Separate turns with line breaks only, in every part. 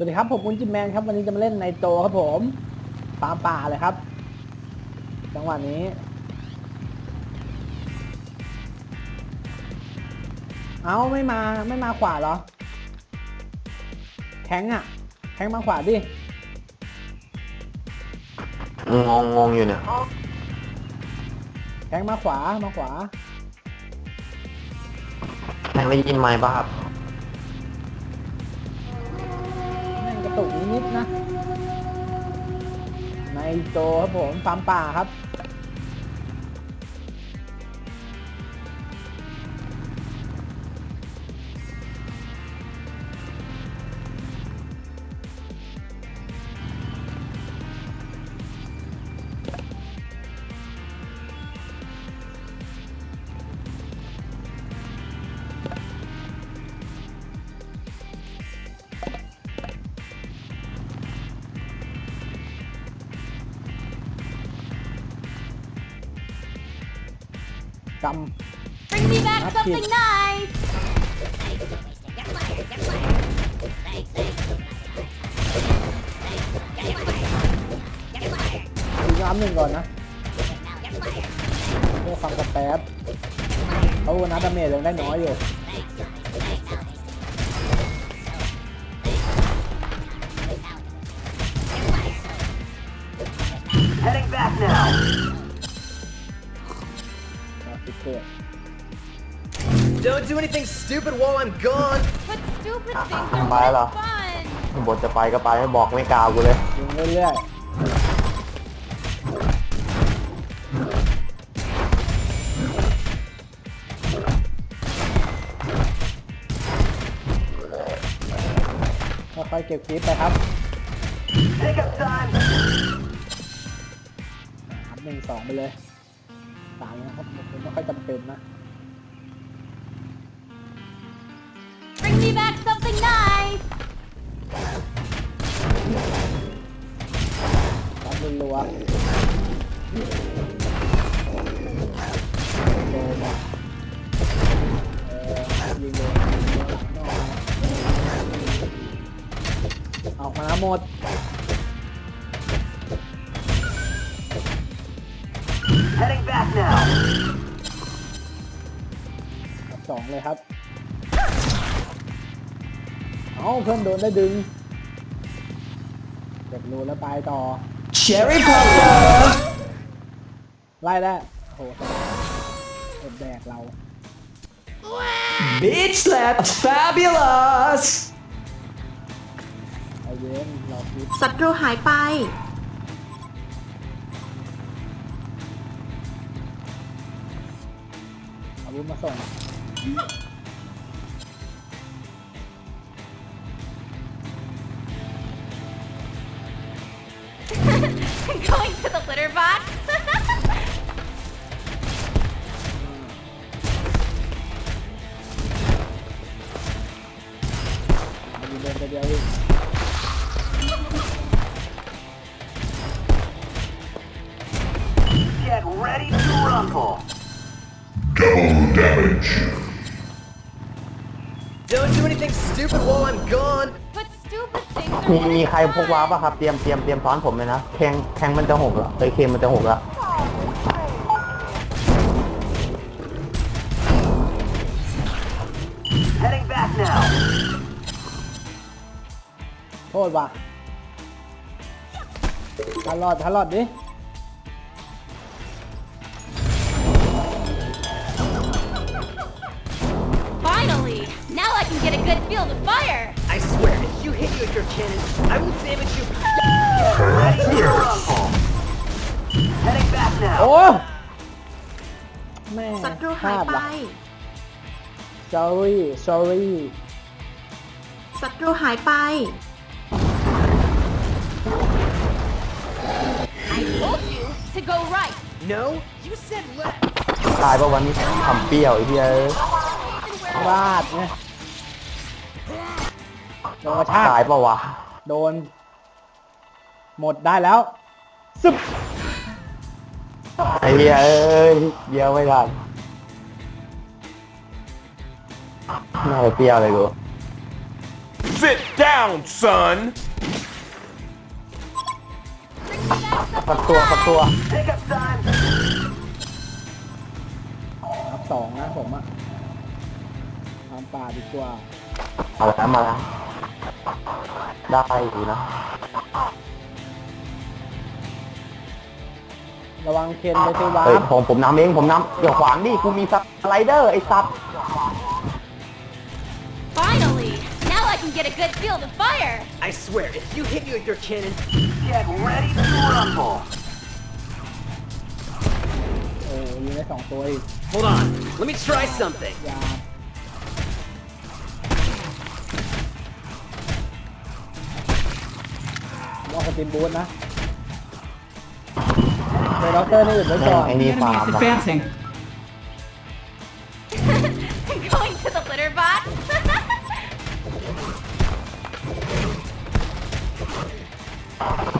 สวัสดีครับผมอุนจิมแมนครับวันนี้จะมาเล่นในโจครับผมตามป่าเลยครับ จังหวะนี้เอาไม่มาไม่มาขวาเหรอแข็งอะแข็งมาขวาดิ
งงงงอยู่เนี่ย
แข็งมาขวามาขวา
แม่งได้ยินไหมค์ป่ะครับ
แตุกนิดๆนะ ในโจครับผมฟาร์มป่าครับ
me back
Not
something
kid.
nice.
ดูน้ำหนึ่งก่อนนะเพื่อความกระแป๊บเขาะว่านัดดาเมจยังได้น้อยอยู่
Heading back now.
สิเกิด
Don't do anything stupid while I'm gone.
But stupid
Ah,
things
ah,
are
bye
really
lah.
fun.
บทจะไปก็ไปไม่บอกไม่กล่าวกูเลย
ยิงเรื่อยๆค่อยๆเก็บคลิปไปครับ
Take up time.
ครับหนึ่งสองไปเลยสามนะครับผมไม่ค่อยจำเป็นนะ รับรัวๆโดนนะเออยิงเลยออกมาหมด
Heading back now.
สองเลยครับ เอาเพื่อนโดนได้ดึงเก็บรูแล้วไปต่อ
Cherry Popper!
ไล่ได้โอ้โหเอ็ดแดกเรา
Bitch slap fabulous!
ใจเย็นรอคิด
ศัตรูหายไป
อาวุธมาส่ง
Going to the litter box.
มายิงเดินไปเดียวอีก
Get ready to rumble.
Double damage.
Don't do anything stupid while I'm gone.
But stupid things
มี
are
มี
really
ใครพกว้าป่ะครับ เตรียมเตรียมเตรียมซ้อนผมเลยนะ แข้งแข้งมันจะหกแล้วเอ้ยเคมมันจะหกแล้ว
Heading back now.
โทษว่ะทันรอดทันรอดดิ
hit you with your cannon, I will damage you. Get ready to rumble. Heading back
โอ้
now.
แม่
ศัตรู
พ
หา
ลายด
ไป
ว่ะ sorry sorry
ศัตรูหายไป
I told you to go right.
No, you said left.
ตายป่ะวันนี้ทำเปรี้ยวไอ้เหี้ยเอ้ย
พลาดไงโด นกระชาก
ตายป่ะวะ
โดน หมดได้แล้วซึบ
ไอ้เหี้ยเอ้ยเยี่ยวไม่ทันน่าจะเปรี้ยวเลยกู
Sit down, son.
สักตัวสักตัว
Pick up time.
นับสองนะผมอะตามป่าดีกว่า
มาแล้วมาแล้ว ได้อยู่นะ
ระวังเคนไปซื้อวา
เฮ้ย
ร์ป
ผมผมนำเองผมนำอย่าขวางดิกูมีสไลเดอร์ไอ้สัตว์
Finally! Now I can get a good field of fire!
I swear, if you hit me with your cannon, get ready to rumble.
โอ้ยิงได้สองตัวอีก
Hold on. Let me try something.
ยา สติมบูทนะเดี๋ยวด็อกเตอร์นี่อื่นไว้
แม่
ก่
ง
อน
ไอ้
The
นี่
enemy
ฟาร์ม
is
ว่ะ
advancing.
Going to the litter box?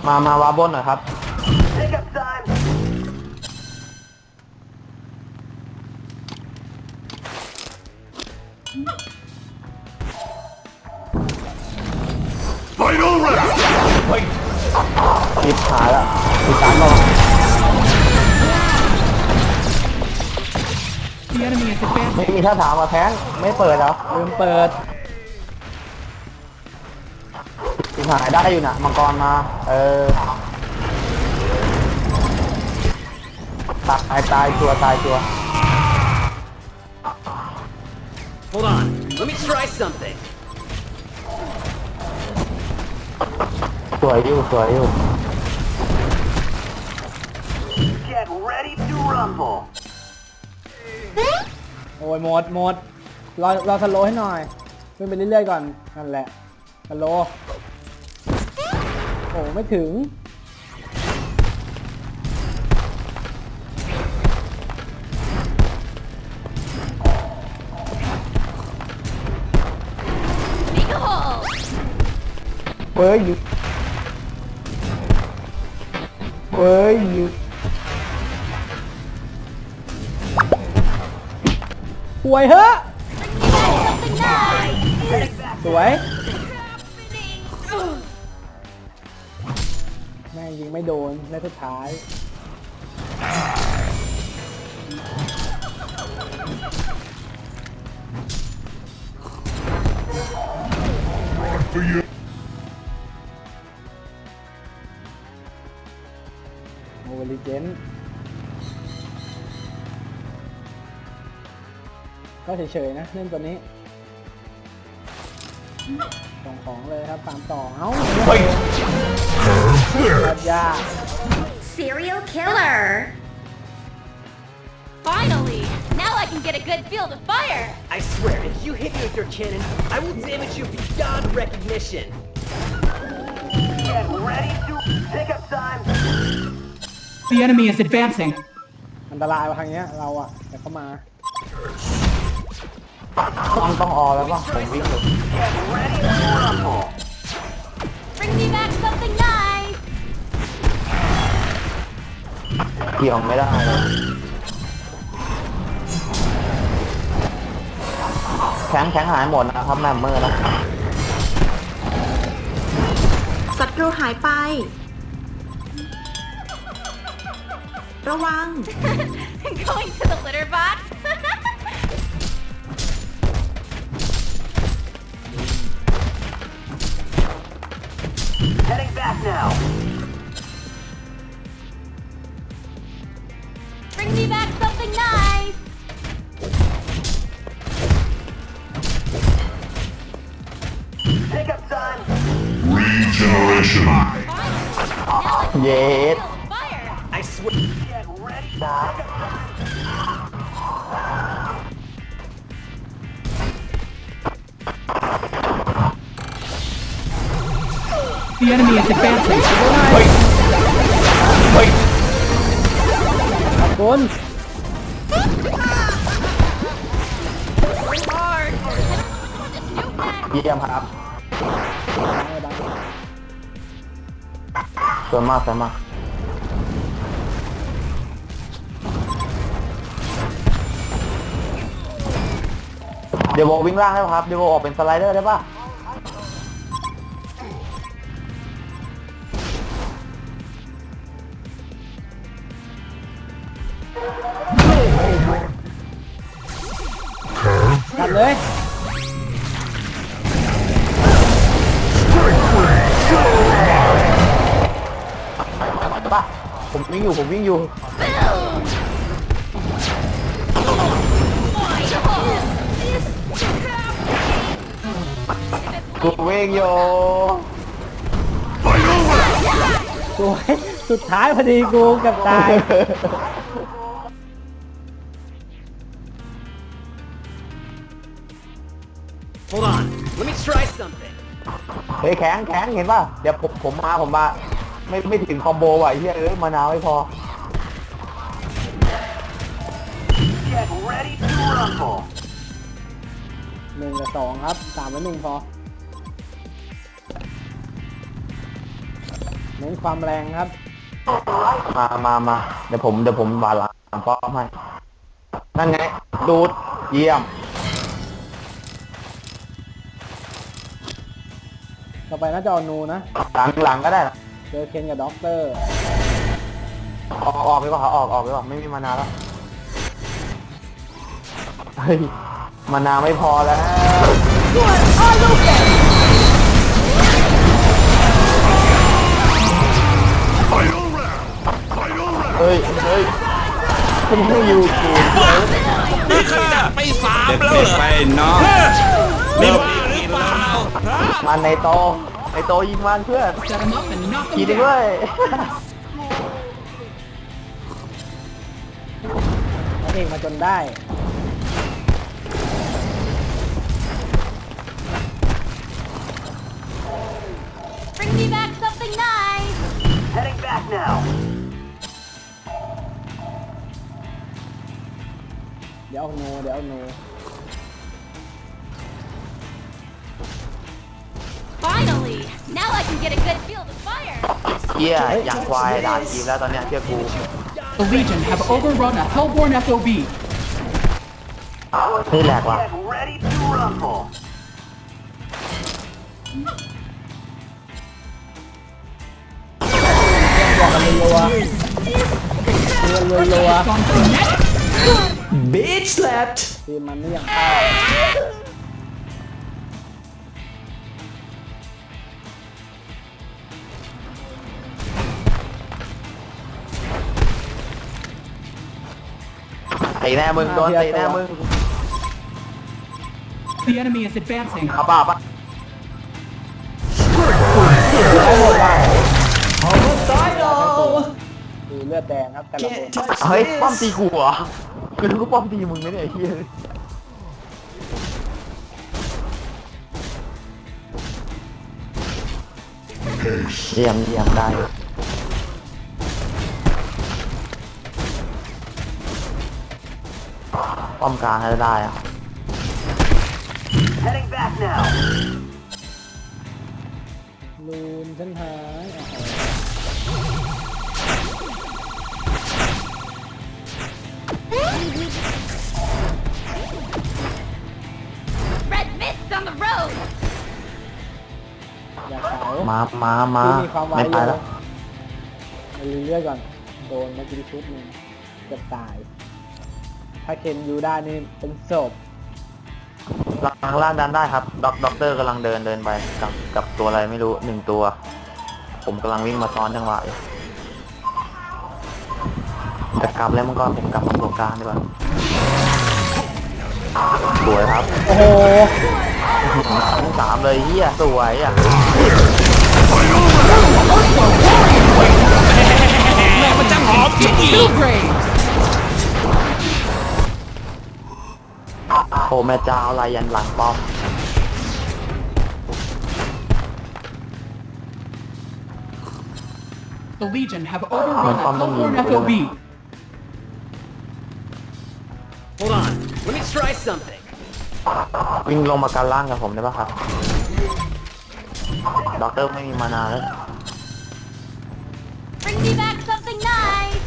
มามาวาบนหน่อยครับ ชิบหายแล้วอีกสามรอบ
The enemy is advancing.
ไม่มีท่าถามมาแทงไม่เปิดเหรอ
ลืมเปิด
ชิบหายได้อยู่นะมังกรมา เออตายตายตัวตายตัว
Hold on. Let me try something.
สวยอยู่สวยอยู่
Get ready to rumble.
โอ้ยหมดหมดรอรอสโลว์ให้หน่อยขึ้นไปเรื่อยๆก่อนนั่นแหละสโลว์โอ้ไม่ถึง
Make a hole!
เว้ยอยู่เว้ยอยู่
ป่วยเฮ้อะสวยแม่งยิงไม่โดนในสุดท้าย
For you.
โอลิเจน ก็เฉยๆนะเล่นตัวนี้ส่งของเลยครับตามต่อเอ้า
Fight.
ยากยาก
Serial killer! Finally! Now I can get a good field of fire!
I swear, if you hit me with your cannon, I will damage you beyond recognition. Get ready to pick up time.
The enemy is advancing.
อันตรายว่ะทางเนี้ยเราอะแต่เข้ามา
ต้องต้องออแล้วป่ะผมวิ่งอยู่
Get ready to rumble.
Bring me back something nice!
เกี่ยวไม่ได้เลยแข็งแข็งหายหมดนะครับแมมเมอร์นะ
ศัตรูหายไป ระวัง
Going to the litter box?
Heading back now.
Bring me back something nice!
Pick up time.
Regeneration.
Finally! Now I can
เย็ด
get a field of fire!
I swear. Get ready.
The enemy is advancing.
Fight. Fight.
ขอบคุณ
Hard! This new pack!
เยี่ยมครับ
ไม่บัง
สวยมากสวยมาก เดี๋ยวโบวิ่งล่างได้ป่ะครับ เดี๋ยวโบออกเป็นสไลเดอร์ได้ป่ะ
เลย
ป่ะผมวิ่งอยู่ ผมวิ่งอยู่ กูวิ่งอยู่
สวยสุดท้ายพอดีกูกับตาย
Hold on. Let me try something.
เฮ้ยแข็งแข็งเห็นป่ะเดี๋ยวผมผมมาผมมาไม่ไม่ถึงคอมโบว่ะไอ้เฮียเอ้ยมานาวไม่พอ
Get ready to rumble.
หนึ่งกับสองครับสามและหนึ่งพอ เน้นความแรงครับ
มามามาเดี๋ยวผมเดี๋ยวผมบาลานป้อมให้นั่นไงดูดเยี่ยม
อไปน่าจะเอานูนะ
หลังหลังก็ได้นะ
เจอเคนกับด็อกเตอร์
ออกออกไปก่อนออกออกไปก่อนไม่มีมานาวแล้วเฮ้ยมานาวไม่พอแล้ว
Final round. Final round.
เฮ้ยเฮ้ยคุณไม่อยู่กู
นี่ขนาดไปสามแล้วเหรอไปน้องนี่บ้าหรือเปล่า
มันในโตในโตยิงมันเพื่อน
Set him up and knock
ขี่
him
ได้
down.
ด้วย
พระเอกมาจนได้
Bring me back something nice.
Heading back now.
เดี๋ยวเอานูเดี๋ยวเอานู
get a good feel of the fire.
เฮียอย่างควายด่าทีมแล้วตอนเนี้ยเชื่อกู
The Legion have overrun a Hellborn FOB.
นี่แหลกว่ะ
Get ready to rumble.
บอกกันรัวๆเรียนรัว
Gone to the net.
Bitch slapped.
ๆทีมมันนี่ยังเข้า
ไอ้แน่มึงโดนไอ้แน่มึง
The enemy is advancing.
เอาป่ะปะ
คือเลือดแดงครับแต่ละคน
เฮ้ยป้อมตีกูเหรอกูรู้ว่าป้อมตีมึงนะเนี่ยไอ้เฮียเยี่ยมเยี่ยมได้ ป้อมกลางให้ได้อะ
Heading back now.
ลูนเส้นหายโอ้โห
Red mist on the road.
อย่าเสา
มา มา มา
ที่มีความไว
ไม่
อ
ไป
ยู่
แล้ว
ไปเรื่อยๆก่อน โดนเมื่อกี้ชุดหนึ่งเกือบตาย ถ้าเคนยูได้นี่เป็นศพ
ล่างล่างดันได้ครับด็อกด็อกเตอร์กำลังเดินเดินไปกับกับตัวอะไรไม่รู้หนึ่งตัว ผมกำลังวิ่งมาซ้อนจังหวะอยู่จะกลับแล้วมังกรผมกลับมาตรงกลางดีกว่าสวยครับ
โอ้โห
ทั้งสามเลยเฮียสวยอะ
แม่มันจะหอมจริง
Two grades.
โอ้แม่เจ้าลายยันหลังป้อม
The Legion have overrun a
Pump them
Hellborn
in.
FOB.
Hold on. Let me try something.
วิ่งลงมากันล่างกับผมได้ปะครับด็อกเตอร์ไม่มีมานาแล้ว
Bring me back something nice.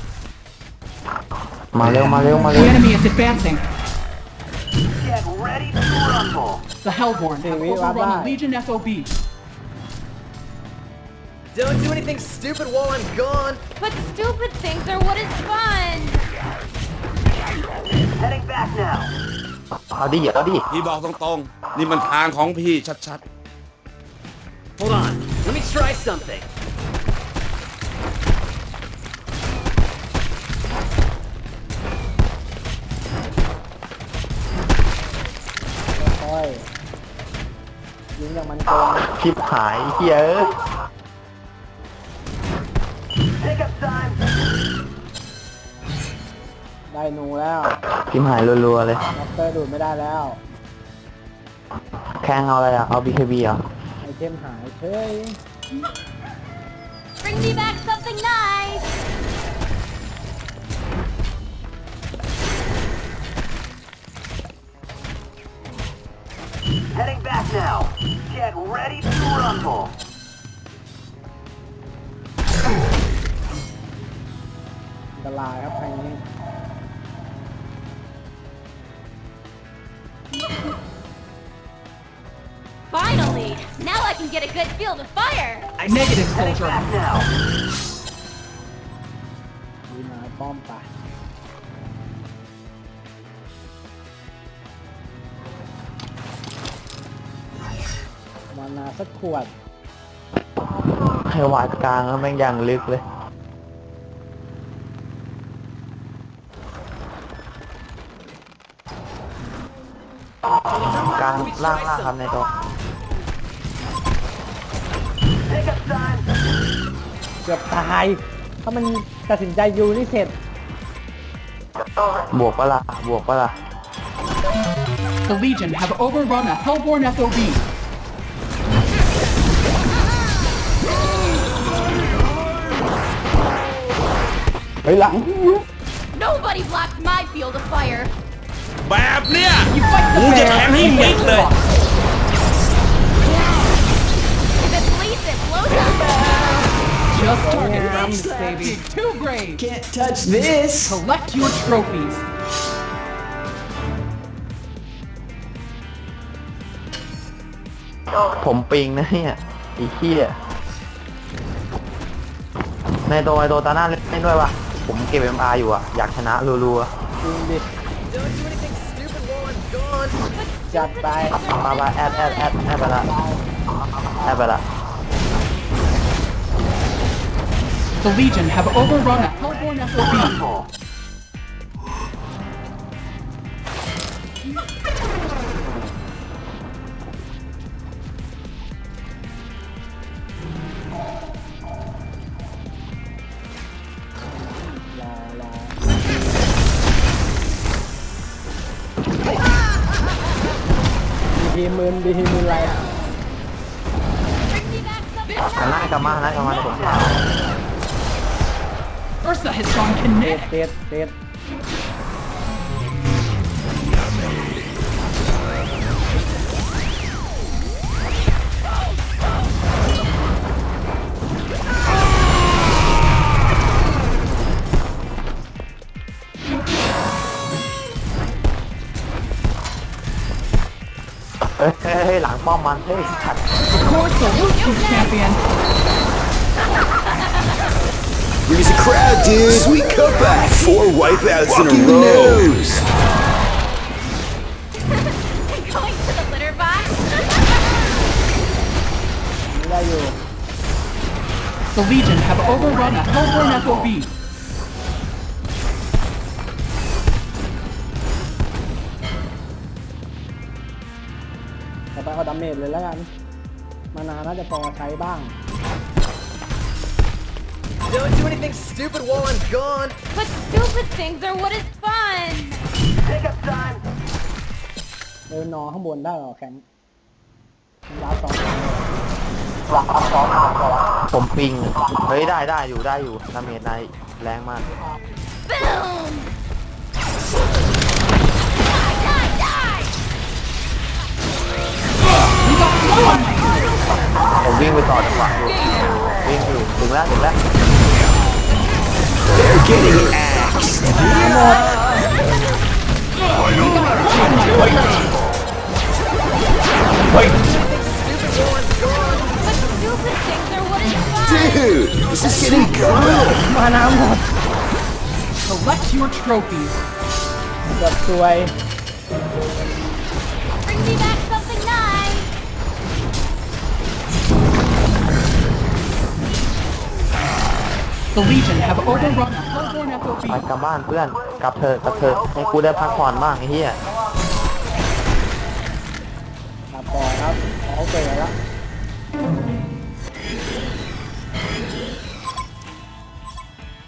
มาเร็วมาเร็วมา
The
เร็ว
enemy is advancing.
Get ready to rumble.
The Hellborn have
Hey, we-
overrun a
bye-bye.
Legion FOB.
Don't do anything stupid while I'm gone.
But stupid things are what is fun.
Heading back now.
เอาดิเอาดิ
พี่บอกตรงๆ นี่มันทางของพี่ชัด
Hold on. Let me try something.
มันโกง
ชิบหายเฮียเอ้ย
Pick up time.
ได้หนูแล้ว
ชิบหายรัวๆเลย
ด็อกเตอร์ดูดไม่ได้แล้ว
แข่งเอาอะไรอะ เอา BKB เหรอะ
ไอเทมหายเฉย
Bring me back something nice.
Heading back now. Get ready to rumble.
อันตรายครับทางนี้
Finally! Now I can get a good field of fire.
I
Negative,
Heading
soldier.
back now.
มาป้อมไปมานาสักขวด
ให้วาดกลางแล้วแม่งยังลึกเลย กลางล่างล่างครับในตัว
Pick up time.
เกือบตาย ถ้ามันตัดสินใจยูนี่เสร็จ
บวกปะล่ะบวกปะล่ะ
The Legion have overrun a Hellborn FOB.
ฮ้ยหลัง
Nobody blocked my field of fire.
ๆ แบบเนี้ยกูจะแทงให้มิดเลย
If it bleeds, it blows up.
Just target rounds, baby. Too brave.
Can't touch this.
Collect your trophies.
ผมปิงนะเนี่ยไอีเหี้ยในตัวในตัวตาหน้าเล่นด้วยวะ ผมเก็บ MR อยู่อะอยากชนะรัว
จริงดิ
Don't do anything stupid while I'm gone.
จัดไป
ๆมามาแอดแอดแอดแอดไปละแอดไปละ
The Legion have overrun a Hellborn FOB.
ดีทีมืนดีทีมืนอะไรอะ
Bring me back something
กันหน้า
nice.
กลับมาหน้ากลับมาเดี๋ยวผมพา
Ursa has gone
เตะ
kinetic.
เตะเตะ
ฮ้ยหลังป้อมมันเฮ้ยขัด
Of course, the Lucian champion.
Freeze the crowd, dude. Sweet comeback. Four wipeouts in a row.
Going to the litter box.
ไม่ได้อยู่
The Legion have overrun a Hellborn FOB.
ต่อไปเอาดาเมจเลยแล้วกัน มานาน่าจะพอใช้บ้าง
Don't do anything stupid while I'm gone.
But stupid things are what is fun.
Pick up time.
เดินนอข้างบนได้เหรอแข็งลาสอง
ผมปิง เฮ้ยได้ได้อยู่ได้อยู่ดาเมจในแรงมาก
Boom!
ผมวิ่งไปต่อจังหวะอยู่วิ่งอยู่ถึงแล้วถึงแล้ว
They're getting axed.
But stupid things are what is fun.
Dude, this is getting good.
มาน้ำหมด
Collect your trophies.
เกือบซวย
The Legion have overrun a Hellborn
ไป
FOB.
กลับบ้านเพื่อน กลับเถอะกลับเถอะให้กูได้พักผ่อนบ้างไอ้เหี้ย
ครับก่อนครับเขาเกิดแล้ว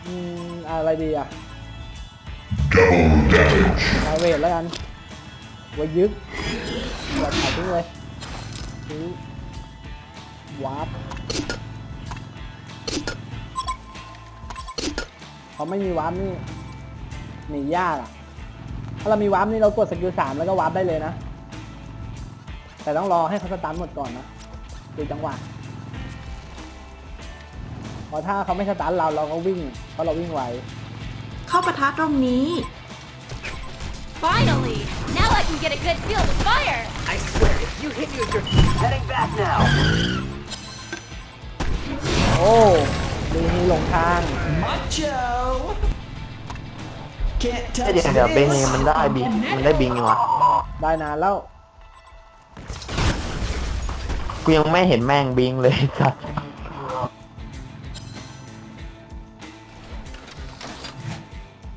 อืมอะไรดีอะเอาเวทแล้วกันไว้ยึดอย่าถ่ายทิ้งเลยทิ้งวาร์ป เขาไม่มีวาร์ปนี่หนียากอะถ้าเรามีวาร์ปนี่เรากดสกิลสามแล้วก็วาร์ปได้เลยนะ แต่ต้องรอให้เขาสตาร์ทหมดก่อนนะดูจังหวะเพราะถ้าเขาไม่สตาร์ทเราเราก็วิ่ง เพราะเราวิ่งไว
เข้าปะทะตรงนี้
Finally! Now I can get a good feel of fire!
I swear, if you hit me with your... Heading back now.
โอ้ดี มีหลงทาง
เดี๋ยวเดี๋ยวเบงมันได้บิงมันได้บิงอยู่วะ
ได้นานแล้ว
กูยังไม่เห็นแม่งบิงเลยสัส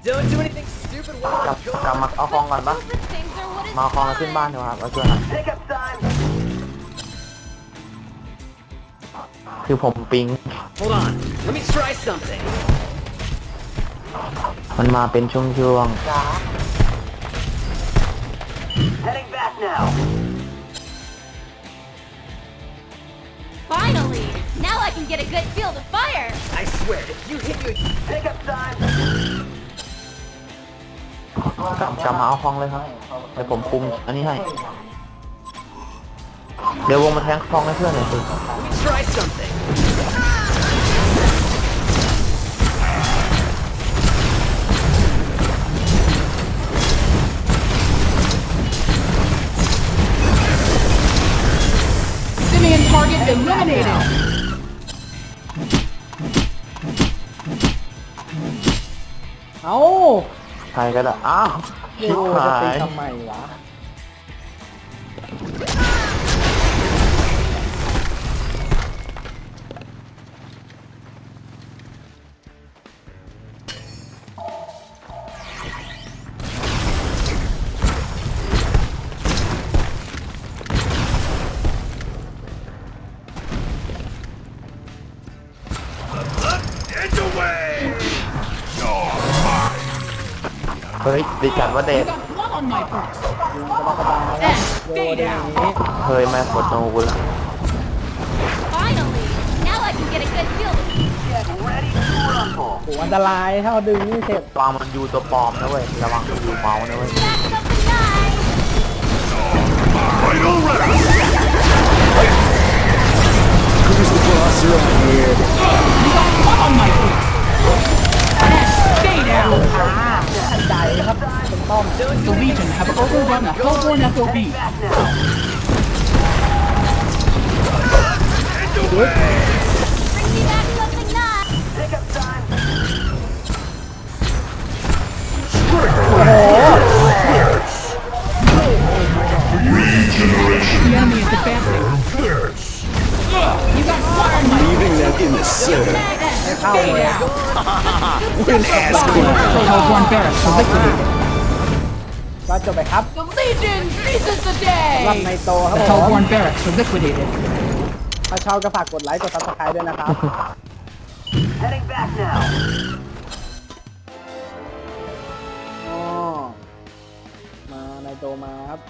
Don't do anything stupid
กลั
while
บ
I'm
กลับ
gone.
มาเอาคลองก่อนปะ
Stupid things are what is
มาเอาคลองแล้วขึ้นบ้านเถอะครับเอาช่วยหน่อย
Pick up time.
คือผมปิง
Hold on. Let me try something.
มันมาเป็นช่วง
Heading back now.
Finally! Now I can get a good feel of fire!
I swear, if you hit me with... Pick up time.
ๆกลับกลับมาเอาคลองเลยครับ เดี๋ยวผมคุมอันนี้ให้ เดี๋ยววงมาแทงคลองให้เพื่อนหน่อยสิ
Let me try something.
ก็ได้ อ้าวชิ
โอ้
บ
จะ
หา
ตี
ย
ทำไมวะ
เฮ้ยดิจัดว่าเด
You
ท
got blood on my boots.
โดนอย่างนี้
เฮ้ยแม่กดโนกูละ
Finally! Now I can get a good feel of
Get ready to rumble.
โอ้อันตรายถ้าเราดึงนี่เสร็จ
ระวังมันอยู่ตัวปลอมนะเว้ยระวังมันอยู่เมาส์นะเว้ย
That's something nice!
Who's the boss around here?
You got blood on my boots. And stay down.
ใจครับเป็นต้อม
The Legion have overrun a Hellborn FOB.
Bring me back something nice!
Pick up time.
The enemy is advancing. You got blood on my
Leaving them in the เข้าเลยอะ
เปแอส
กู
เราควรแก้ไม่คิด
ก็จบไปครับ
The legend
รับ day. ในโตครับ
ผเขามควรแก้
ผม
ไม่คิดเลย
ถ้าชอบก็ฝากกดไลค์กดซับสไครต์ด้วยนะครับอ๋อมาในโตมาครับ